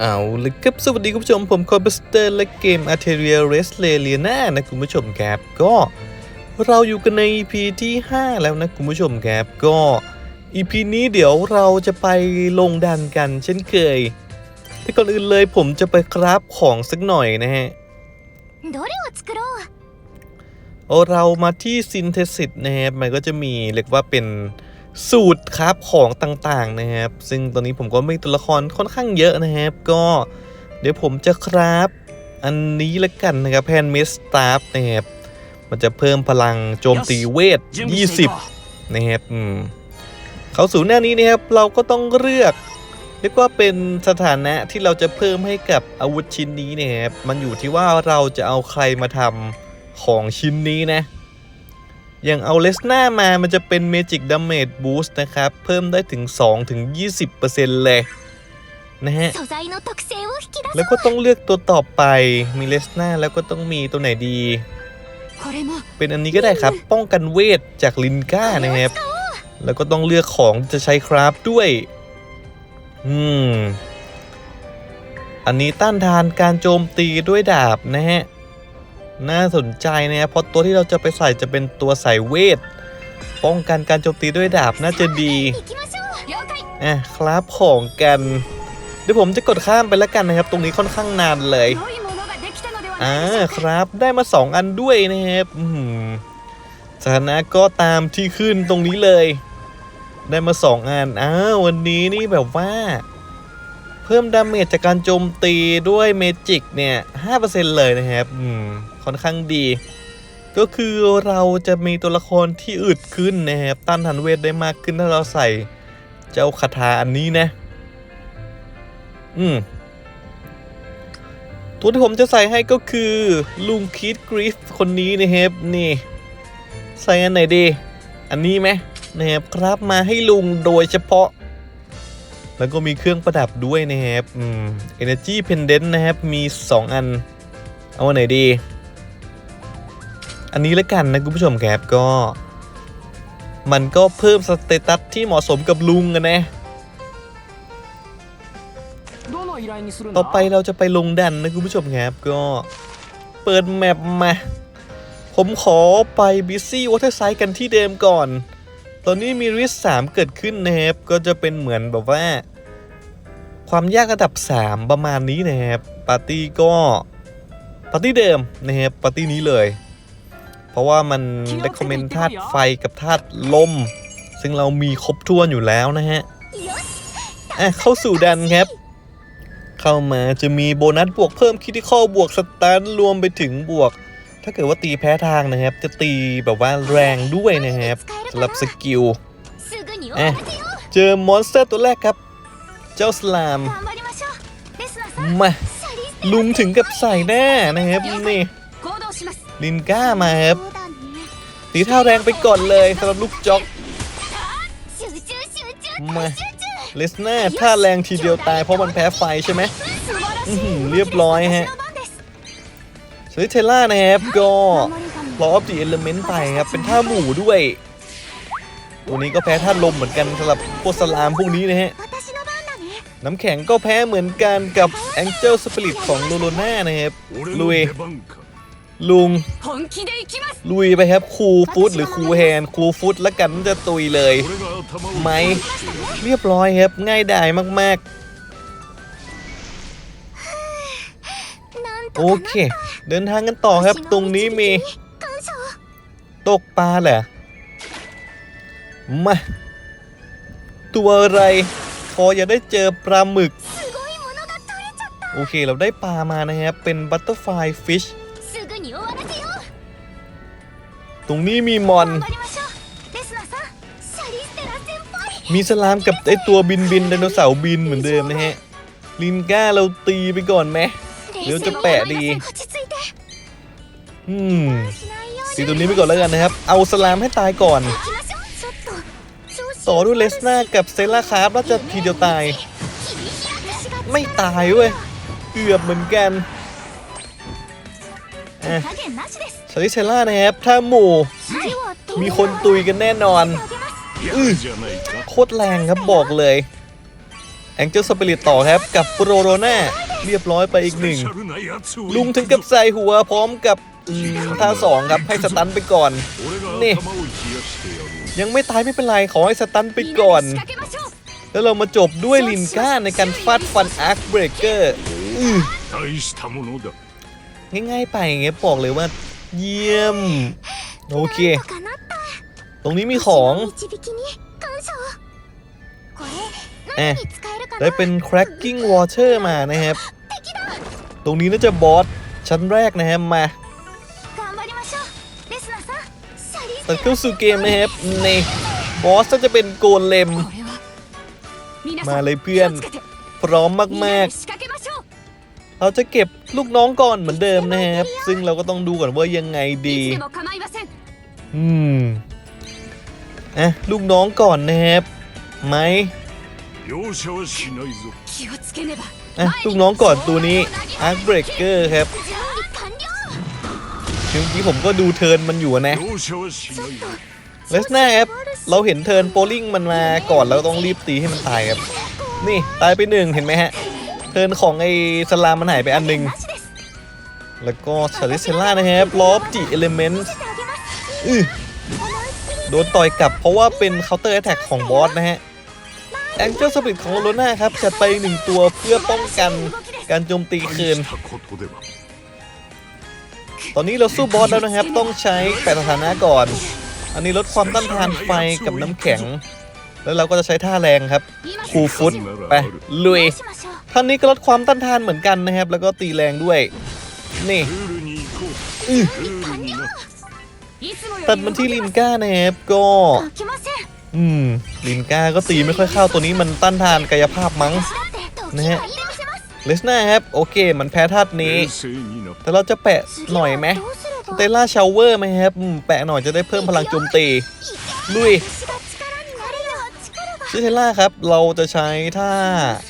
เอาละครับสวัสดีคุณผู้ชม ผมคอร์บสเตอร์และเกม a r t e r i a r e s เ e l i a n a นะคุณผู้ชมครับก็ เราอยู่กันใน EP ที่ 5 แล้วนะคุณผู้ชมครับก็อีพีนี้เดี๋ยวเราจะไปลงดันกันเช่นเคย แต่ก่อนอื่นเลยผมจะไปคราบของสักหน่อยนะฮะเรามาที่ซินเทสิตนะครับมันก็จะมีเรียกว่าเป็น สูตรครับของต่างๆนะครับ ซึ่งตอนนี้ผมก็มีตัวละครค่อนข้างเยอะนะครับ ก็เดี๋ยวผมจะครับ อันนี้ละกันนะครับแพนเมสตาร์ฟนะครับมันจะเพิ่มพลังโจมตีเวท 20 นะครับเขาสู่หน้านี้นะครับ เราก็ต้องเลือกเรียกว่าเป็นสถานะที่เราจะเพิ่มให้กับอาวุธชิ้นนี้นะครับ มันอยู่ที่ว่าเราจะเอาใครมาทำของชิ้นนี้นะ อย่างเอาเลสหน้ามามันจะเป็นเมจิกดาเมจบูสต์นะครับ เพิ่มได้ถึง 2 ถึง 20%เลยนะฮะ แล้วก็ต้องเลือกตัวต่อไปมีเลสหน้าแล้วก็ต้องมีตัวไหนดี เป็นอันนี้ก็ได้ครับ ป้องกันเวทจากลินก้านะครับ แล้วก็ต้องเลือกของจะใช้คราฟด้วย อืม อันนี้ต้านทานการโจมตีด้วยดาบนะฮะ น่าสนใจนะครับเพราะตัวที่เราจะไปใส่จะเป็นตัวใสาเวท ป้องกันการโจมตีด้วยดาบน่าจะดีอะครับของกันเดี๋ยวผมจะกดข้ามไปแล้วกันนะครับ ตรงนี้ค่อนข้างนานเลยอ่าครับได้มา 2 อันด้วยนะครับสถานะก็ตามที่ขึ้นตรงนี้เลย ได้มา 2 อันอ้าววันนี้นี่แบบว่า เพิ่มดาเมจจากการโจมตีด้วยเมจิกเนี่ย5%เลยนะครับ อืม ค่อนข้างดี ก็คือเราจะมีตัวละครที่อึดขึ้นนะครับต้านทานเวทได้มากขึ้นถ้าเราใส่เจ้าคาถาอันนี้นะ อืมตัวที่ผมจะใส่ให้ก็คือลุงคิดกริฟคนนี้นะครับนี่ ใส่อันไหนดี อันนี้ไหมนะครับครับมาให้ลุงโดยเฉพาะ แล้วก็มีเครื่องประดับด้วยนะครับอืม Energy Pendant นะครับ มี 2 อัน เอาอันไหนดี อันนี้แล้วกันนะคุณผู้ชมครับก็ มันก็เพิ่มสเตตัสที่เหมาะสมกับลุงกันนะ ต่อไปเราจะไปลงดันนะคุณผู้ชมครับก็เปิดแมปมา ผมขอไปบิซี่วอเตอร์ไซด์กันที่เดิมก่อน ตอนนี้มีริสสามเกิดขึ้นนะครับ ก็จะเป็นเหมือนแบบว่า ความยากระดับ 3 ประมาณนี้นะครับปาร์ตี้ก็ปาร์ตี้เดิมนะครับปาร์ตี้นี้เลย เพราะว่ามันเด้คอมเมนต์ธาตุไฟกับธาตุลม ซึ่งเรามีครบถ้วนอยู่แล้วนะฮะอะเข้าสู่ดันครับ เข้ามาจะมีโบนัสบวกเพิ่มคิติคอบวกสตันรวมไปถึงบวก ถ้าเกิดว่าตีแพ้ทางนะครับ จะตีแบบว่าแรงด้วยนะครับสำหรับสกิลเอ่เจอมอนสเตอร์ตัวแรกครับ เจ้าสลามมาลุงถึงกับใส่แน่นะครับนี่ ลินก้ามาครับตีเท่าแรงไปก่อนเลยสำหรับลูกจ็อกมาเลสเน่ท่าแรงทีเดียวตายเพราะมันแพ้ไฟใช่ไหมเรียบร้อยฮะสลิเทล่านะครับก็ลอออฟดีเอลเมนต์ไปครับเป็นท่าหมู่ด้วย ตัวนี้ก็แพ้ท่าลมเหมือนกันสำหรับโคสลามพวกนี้นะฮะน้ำแข็งก็แพ้เหมือนกันกับแองเจิลสปิริตของโลโลน่านะครับลุย ลุง ลุยไปครับครูฟุตหรือครูแฮนครูฟุตแล้วกันจะตุยเลยไหมเรียบร้อยครับง่ายดายมากๆ โอเค เดินทางกันต่อครับตรงนี้มี ตกปลาแหละมาตัวอะไรพออย่าได้เจอปลาหมึก โอเคเราได้ปลามานะครับ เป็นบัตเตอร์ไฟฟิช ตรงนี้มีมอน มีสลามกับไอตัวบินบินไดโนเสาร์บินเหมือนเดิมนะฮะ ลินก้าเราตีไปก่อนไหมเดี๋ยวจะแปะดี อืมตีตัวนี้ไปก่อนแล้วกันนะครับ เอาสลามให้ตายก่อน ต่อด้วยเลสนากับเซล่าคาร์ฟแล้วจะทีเดียวตาย ไม่ตายเว้ย เกือบเหมือนกันอะ ลิเซล่านะครับ ถ้าหมู่ มีคนตุยกันแน่นอนอือโคตรแรงครับบอกเลยแองเจิลสปิริตต่อครับกับโปรโรนาเรียบร้อยไปอีกหนึ่ง ลุงถึงกับใส่หัวพร้อมกับท่าสองครับให้สตันไปก่อน นี่ ยังไม่ตายไม่เป็นไรขอให้สตันไปก่อน แล้วเรามาจบด้วยลินก้าในการฟาดฟันอาร์คเบรกเกอร์ง่ายๆไปอย่างบอกเลยว่า เยี่ยม โอเค ตรงนี้มีของเอ๊ได้เป็น cracking water มานะครับ ตรงนี้น่าจะบอสชั้นแรกนะครับมาตัดเข้าสู่เกมนะครับในบอสจะเป็นโกนเลม มาเลยเพื่อน พร้อมมาก ๆ เราจะเก็บ ลูกน้องก่อนเหมือนเดิมนะครับ ซึ่งเราก็ต้องดูก่อนว่ายังไงดี อืมอะลูกน้องก่อนนะครับไหมอะลูกน้องก่อนตัวนี้อาร์คเบรกเกอร์ครับเมื่อกี้ผมก็ดูเทิร์นมันอยู่นะเลสหน้าแอปเราเห็นเทิร์นโปลิ่งมันมาก่อนเราต้องรีบตีให้มันตายครับ นี่ตายไปหนึ่งเห็นไหมฮะ เทิร์นของไอ้สลามมันหายไปอันหนึ่งแล้วก็ชาริเซล่านะครับลอบจีเอลิเมนต์โดนต่อยกลับเพราะว่าเป็นเคาน์เตอร์แอตแทกของบอสนะฮะแองเจิลสปิดของโรน่าครับจัดไปหนึ่งตัวเพื่อป้องกันการโจมตีคืน ตอนนี้เราสู้บอสแล้วนะครับ ต้องใช้แปดสถานะก่อน อันนี้ลดความต้านทานไฟกับน้ำแข็ง แล้วเราก็จะใช้ท่าแรงครับ คูฟุตไปลุย คันนี้ก็ลดความต้านทานเหมือนกันนะครับ แล้วก็ตีแรงด้วย นี่ตัดมันที่ลินก้านะครับก็อืมลินก้าก็ตีไม่ค่อยเข้าตัวนี้มันต้านทานกายภาพมั้งนะฮะเลสนาครับ โอเค มันแพ้ท่านนี้ แต่เราจะแปะหน่อยไหมเตล่าชาวเวอร์ไหมครับแปะหน่อยจะได้เพิ่มพลังโจมตีลุยชื่เทล่าครับ เราจะใช้ท่า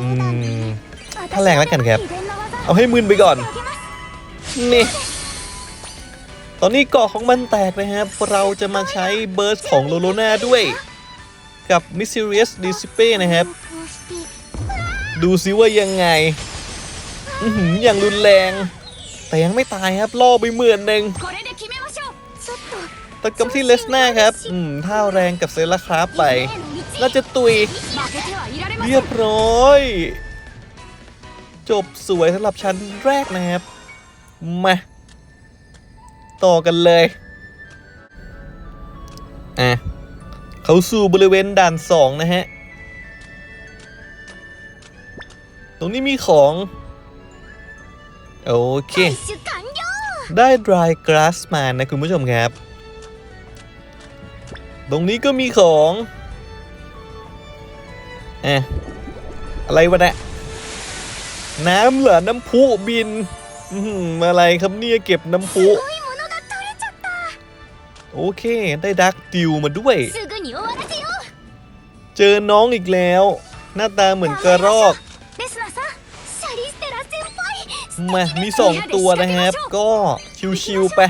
อืม ถ้าแรงแล้วกันครับ เอาให้มึนไปก่อน นี่ ตอนนี้เกาะของมันแตกนะครับ เราจะมาใช้เบิร์สของโลโลนาด้วย กับมิสซิเรียสดิซิเป้นะครับ ดูซิว่ายังไงออย่างรุนแรง แต่ยังไม่ตายครับ ล่อไปเหมือนหนึ่งตะกำที่เลสหน้าครับ อืมท่าแรงกับเซลาคราฟไป น่าจะตุย เรียบร้อย จบสวยสำหรับชั้นแรกนะครับ มา ต่อกันเลย อะ เขาสู่บริเวณด่านสองนะฮะ ตรงนี้มีของ โอเค ได้ dry grass มานะคุณผู้ชมครับ ตรงนี้ก็มีของ อะ อะไรวะเนะี่ย น้ำเหรอน้ำพุบินอะไรครับเนี่ยเก็บน้ำพุโอเค ได้ดักติวมาด้วย เจอน้องอีกแล้ว หน้าตาเหมือนกระรอก มา มีสองตัวนะครับ ก็ชิวๆไป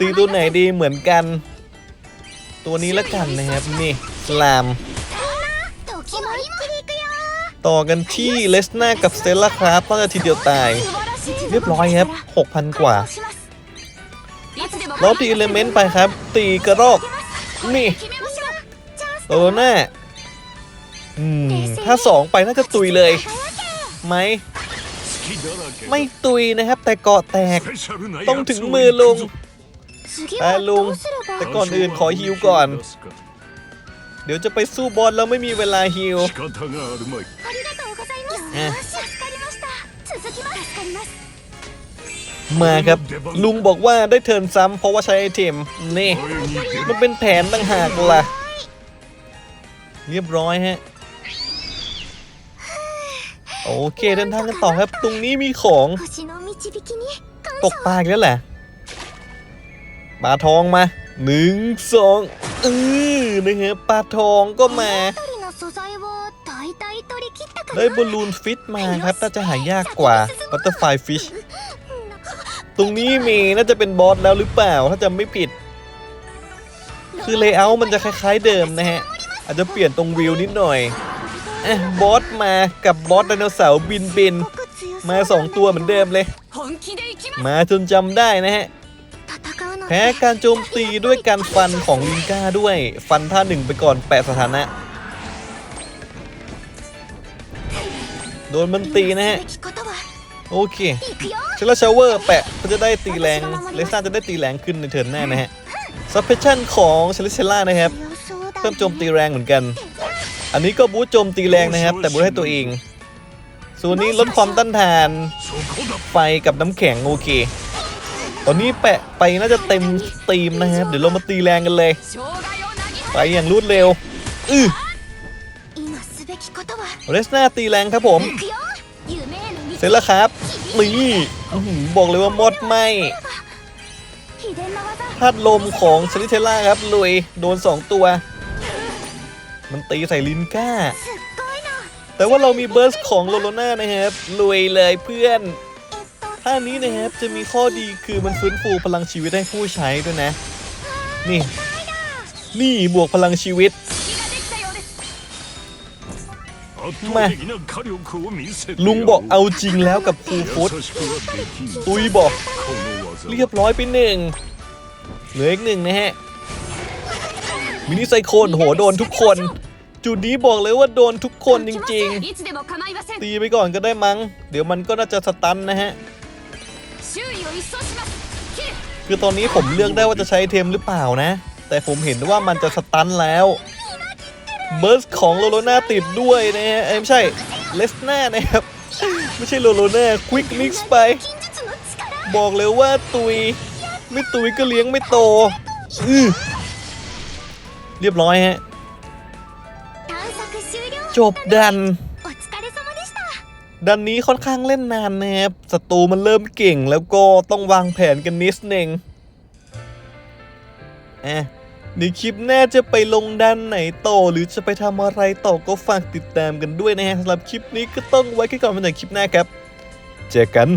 ตีตัวไหนดีเหมือนกัน ตัวนี้ละกันนะครับ นี่ สลาม ต่อกันที่เลสนากับเซลล่าครับเพราะทีเดียวตาย เรียบร้อยครับ 6,000 กว่าล้วตีเอลเมนต์ไปครับ ตีกระรอกนี่โตโรน่าถ้าสองไปน่าจะตุยเลยไหมไม่ตุยนะครับ แต่เกาะแตกต้องถึงมือลุงแต่ลุง แต่ก่อนอื่นขอฮิวก่อน เดี๋ยวจะไปสู้บอลแล้วไม่มีเวลาฮิว มาครับ ลุงบอกว่าได้เทินซ้ำเพราะว่าใช้ไอเทม นี่ มันเป็นแผนต่างหากล่ะ เรียบร้อยฮะ โอเคเดินทางกันต่อครับ ตรงนี้มีของ ตกปลาแล้วแหละปลาทองมาหนึ่งสองเออนะฮะปลาทองก็มา ได้บอลลูนฟิตมาครับน่าจะหายากกว่าบัตเตอร์ไฟฟิชตรงนี้มีน่าจะเป็นบอสแล้วหรือเปล่าถ้าจำไม่ผิด คือเลเยอร์มันจะคล้ายๆเดิมนะฮะ อาจจะเปลี่ยนตรงวิวนิดหน่อยอบอสมากับบอสไดโนเสาร์บินบินมาสองตัวเหมือนเดิมเลย มาจนจำได้นะฮะแพ้การโจมตีด้วยการฟันของลิงก้าด้วย ฟันท่าหนึ่งไปก่อนแปะสถานะ โดนมันตีนะฮะ โอเคเชลชาเวอร์แปะก็จะได้ตีแรงเลซ่าจะได้ตีแรงขึ้นในเทิร์นแน่านะฮะซับเพชชั่นของเชลิเชล่านะครับเพิ่มโจมตีแรงเหมือนกัน อันนี้ก็บูทโจมตีแรงนะครับ แต่บูทให้ตัวเองส่วนนี้ลดความต้านทาน ไฟกับน้ำแข็งโอเคตอนนี้แปะไปน่าจะเต็มตีมนะครับเดี๋ยวเรามาตีแรงกันเลย ไปอย่างรวดเร็ว อื้อเลสนาตีแรงครับผม เสร็จแล้วครับนี่บอกเลยว่าหมดไหมพัดลมของชนิเทล่าครับลุยโดน 2 ตัว มันตีใส่ลินก้า แต่ว่าเรามีเบิร์สของโลโลน่านะครับลุยเลยเพื่อนท่านี้นะครับจะมีข้อดีคือมันฟื้นฟูพลังชีวิตให้ผู้ใช้ด้วยนะ นี่ นี่บวกพลังชีวิต ม่ลุงบอกเอาจริงแล้วกับครูฟุตตุยบอก เรียบร้อยไปหนึ่งเหลืออีกหนึ่งนะฮะ มินิไซโคลนโหโดนทุกคน จุดนี้บอกเลยว่าโดนทุกคนจริง ๆ ตีไปก่อนก็ได้มั้ง เดี๋ยวมันก็น่าจะสตันนะฮะ คือตอนนี้ผมเลือกได้ว่าจะใช้เทมหรือเปล่านะ แต่ผมเห็นว่ามันจะสตันแล้ว เบิร์สของโลโลนาติดด้วยนะฮะไม่ใช่เลสน่านะครับ ไม่ใช่โลโลน่าควิกมิกซ์ไป บอกเลยว่าตุย ไม่ตุยก็เลี้ยงไม่โตอืเรียบร้อยฮะ จบดัน ดันนี้ค่อนข้างเล่นนานนะครับศัตรูมันเริ่มเก่งแล้วก็ต้องวางแผนกันนิดนึงอะ ในคลิปหน้าจะไปลงดันไหนต่อหรือจะไปทำอะไรต่อก็ฝากติดตามกันด้วยนะฮะสำหรับคลิปนี้ก็ต้องไว้แค่ก่อนเป็นคลิปหน้าครับ เจอกัน